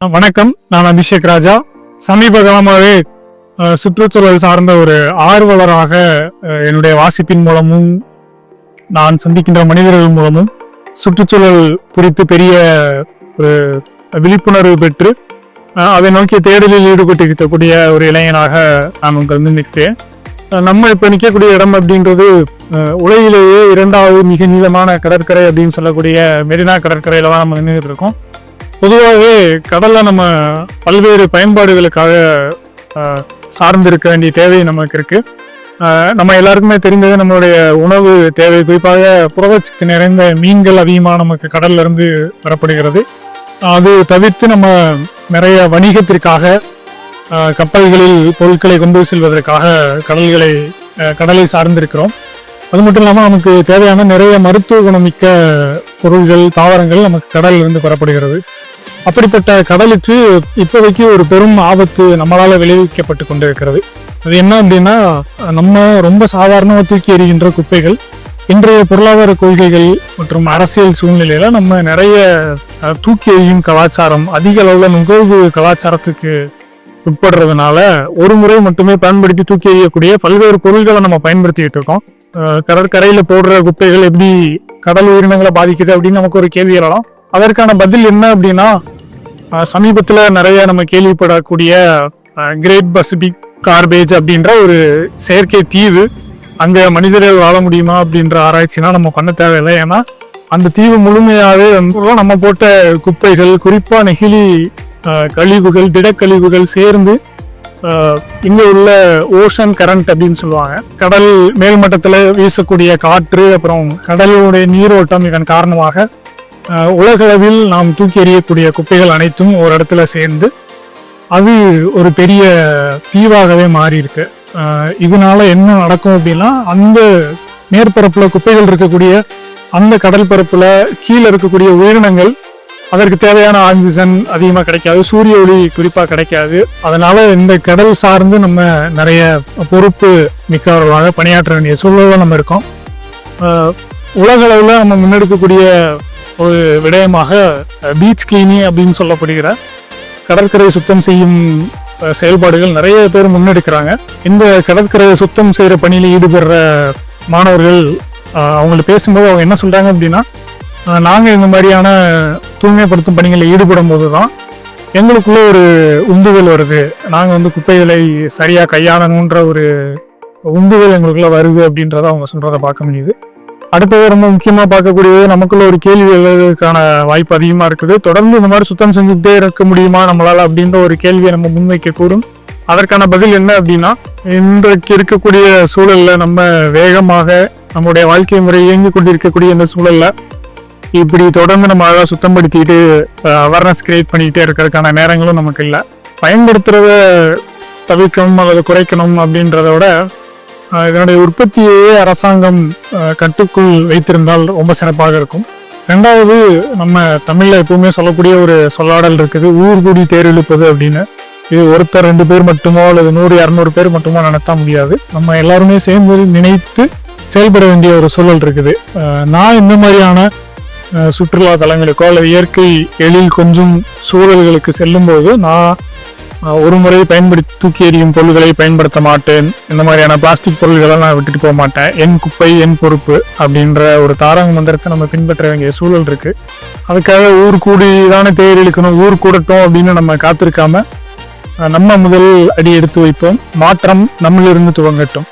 வணக்கம். நான் அபிஷேக் ராஜா. சமீப காலமாகவே சுற்றுச்சூழல் சார்ந்த ஒரு ஆர்வலராக என்னுடைய வாசிப்பின் மூலமும் நான் சந்திக்கின்ற மனிதர்கள் மூலமும் சுற்றுச்சூழல் குறித்து பெரிய ஒரு விழிப்புணர்வு பெற்று அதை நோக்கிய தேடலில் ஈடுபட்டிருக்கக்கூடிய ஒரு இளைஞனாக நான் உங்கள் வந்து நிற்கிறேன். நம்ம இப்போ நிற்கக்கூடிய இடம் அப்படின்றது உலகிலேயே இரண்டாவது மிக நீளமான கடற்கரை அப்படின்னு சொல்லக்கூடிய மெரினா கடற்கரையில் தான் நம்ம நின்றுட்டு இருக்கோம். பொதுவாகவே கடலில் நம்ம பல்வேறு பயன்பாடுகளுக்காக சார்ந்திருக்க வேண்டிய தேவை நமக்கு இருக்குது நம்ம எல்லாருக்குமே தெரிந்தது நம்மளுடைய உணவு தேவை. குறிப்பாக புரதச்சத்து நிறைந்த மீன்கள் அதிகமாக நமக்கு கடல்லிருந்து பெறப்படுகிறது வரப்படுகிறது. அது தவிர்த்து நம்ம நிறைய வணிகத்திற்காக கப்பல்களில் பொருட்களை கொண்டு செல்வதற்காக கடல்களை கடலை சார்ந்திருக்கிறோம். அது மட்டும் இல்லாமல் நமக்கு தேவையான நிறைய மருத்துவ குணமிக்க பொருள்கள் தாவரங்கள் நமக்கு கடலில் இருந்து பெறப்படுகிறது அப்படிப்பட்ட கடலுக்கு இப்போதைக்கு ஒரு பெரும் ஆபத்து நம்மளால் விளைவிக்கப்பட்டு கொண்டிருக்கிறது. அது என்ன அப்படின்னா நம்ம ரொம்ப சாதாரணமாக தூக்கி எறிகின்ற குப்பைகள் இன்றைய பொருளாதார கொள்கைகள் மற்றும் அரசியல் சூழ்நிலையில நம்ம நிறைய தூக்கி எறியும் கலாச்சாரம் அதிக அளவில் நுகர்வு கலாச்சாரத்துக்கு உட்படுறதுனால ஒரு முறை மட்டுமே பயன்படுத்தி தூக்கி எறியக்கூடிய பல்வேறு பொருள்களை நம்ம பயன்படுத்திக்கிட்டு இருக்கோம். கடற்கரையில் போடுற குப்பைகள் எப்படி கடல் உயிரினங்களை பாதிக்குது அப்படின்னு நமக்கு ஒரு கேள்வி எழலாம் அதற்கான பதில் என்ன அப்படின்னா சமீபத்தில் நிறைய நம்ம கேள்விப்படக்கூடிய கிரேட் பசிபிக் கார்பேஜ் அப்படின்ற ஒரு செயற்கை தீவு. அங்கே மனிதர்கள் வாழ முடியுமா அப்படின்ற ஆராய்ச்சினா நம்ம பண்ண தேவையில்லை. ஏன்னா அந்த தீவு முழுமையாகவே நம்ம போட்ட குப்பைகள் குறிப்பாக நெகிழி கழிவுகள் திடக்கழிவுகள் சேர்ந்து இங்கே உள்ள ஓஷன் கரண்ட் அப்படின்னு சொல்லுவாங்க. கடல் மேல்மட்டத்தில் வீசக்கூடிய காற்று அப்புறம் கடலுடைய நீரோட்டம் இதன் காரணமாக உலகளவில் நாம் தூக்கி எறியக்கூடிய குப்பைகள் அனைத்தும் ஒரு இடத்துல சேர்ந்து அது ஒரு பெரிய தீவாகவே மாறி இருக்கு இதனால என்ன நடக்கும் அப்படின்னா அந்த மேற்பரப்புல குப்பைகள் இருக்கக்கூடிய அந்த கடல் பரப்புல கீழே இருக்கக்கூடிய உயிரினங்கள் அதற்கு தேவையான ஆக்சிஜன் அதிகமாக கிடைக்காது சூரிய ஒளி குறிப்பாக கிடைக்காது. அதனால இந்த கடல் சார்ந்து நம்ம நிறைய பொறுப்பு மிக்கவர்களாக பணியாற்ற வேண்டிய சூழலில் நம்ம இருக்கோம். உலகளவில் உலக அளவில் நம்ம முன்னெடுக்கக்கூடிய ஒரு விடயமாக பீச் கிளீனி அப்படின்னு சொல்லப்படுகிற கடற்கரை சுத்தம் செய்யும் செயல்பாடுகள் நிறைய பேர் முன்னெடுக்கிறாங்க. இந்த கடற்கரையை சுத்தம் செய்கிற பணியில் ஈடுபடுற மாணவர்கள் அவங்களை பேசும்போது அவங்க என்ன சொல்கிறாங்க அப்படின்னா நாங்கள் இந்த மாதிரியான தூய்மைப்படுத்தும் பணிகளில் ஈடுபடும் போது தான் எங்களுக்குள்ளே ஒரு உந்துதல் வருது. நாங்கள் வந்து குப்பைகளை சரியாக கையாளணுன்ற ஒரு உந்துதல் எங்களுக்குள்ளே வருது அப்படின்றத அவங்க சொல்கிறத பார்க்க முடியுது. அடுத்தது ரொம்ப முக்கியமாக பார்க்கக்கூடியது நமக்குள்ள ஒரு கேள்வி எழுதுறதுக்கான வாய்ப்பு அதிகமாக இருக்குது. தொடர்ந்து இந்த மாதிரி சுத்தம் செஞ்சுக்கிட்டே இருக்க முடியுமா நம்மளால் அப்படின்ற ஒரு கேள்வியை நம்ம முன்வைக்கக்கூடும். அதற்கான பதில் என்ன அப்படின்னா இன்றைக்கு இருக்கக்கூடிய சூழலில் நம்ம வேகமாக நம்முடைய வாழ்க்கை முறை இயங்கி கொண்டிருக்கக்கூடிய இந்த சூழல்ல இப்படி தொடர்ந்து நம்ம அழகாக சுத்தப்படுத்திட்டு அவேர்னஸ் கிரியேட் பண்ணிக்கிட்டே இருக்கிறதுக்கான நேரங்களும் நமக்கு இல்லை. பயன்படுத்துறத தவிர்க்கணும் அல்லது குறைக்கணும் அப்படின்றத விட இதனுடைய உற்பத்தியையே அரசாங்கம் கட்டுக்குள் வைத்திருந்தால் ரொம்ப சிறப்பாக இருக்கும். ரெண்டாவது நம்ம தமிழில் எப்பவுமே சொல்லக்கூடிய ஒரு சொல்லாடல் இருக்குது ஊர் கூடி தேர் இழுப்பது அப்படின்னு. இது ஒருத்தர் ரெண்டு பேர் மட்டுமோ அல்லது நூறு இரநூறு பேர் மட்டுமோ நடத்த முடியாது. நம்ம எல்லாருமே சேர்ந்து நினைத்து செயல்பட வேண்டிய ஒரு சூழல் இருக்குது. நான் இந்த மாதிரியான சுற்றுலா தலங்களுக்கோ அல்லது இயற்கை எழில் கொஞ்சம் சூழல்களுக்கு செல்லும்போது நான் ஒரு முறை பயன்படுத்தி தூக்கி எறியும் பொருள்களை பயன்படுத்த மாட்டேன். இந்த மாதிரியான பிளாஸ்டிக் பொருள்களை நான் விட்டுட்டு போக மாட்டேன். என் குப்பை என் பொறுப்பு அப்படின்ற ஒரு தாரங்க மந்திரத்தை நம்ம பின்பற்ற வேண்டிய சூழல் இருக்கு. அதுக்காக ஊர் கூடி தானே தேர் இழுக்கணும் ஊர் கூடட்டும் அப்படின்னு நம்ம காத்திருக்காம நம்ம முதல் அடி எடுத்து வைப்போம். மாற்றம் நம்மளிருந்து துவங்கட்டும்.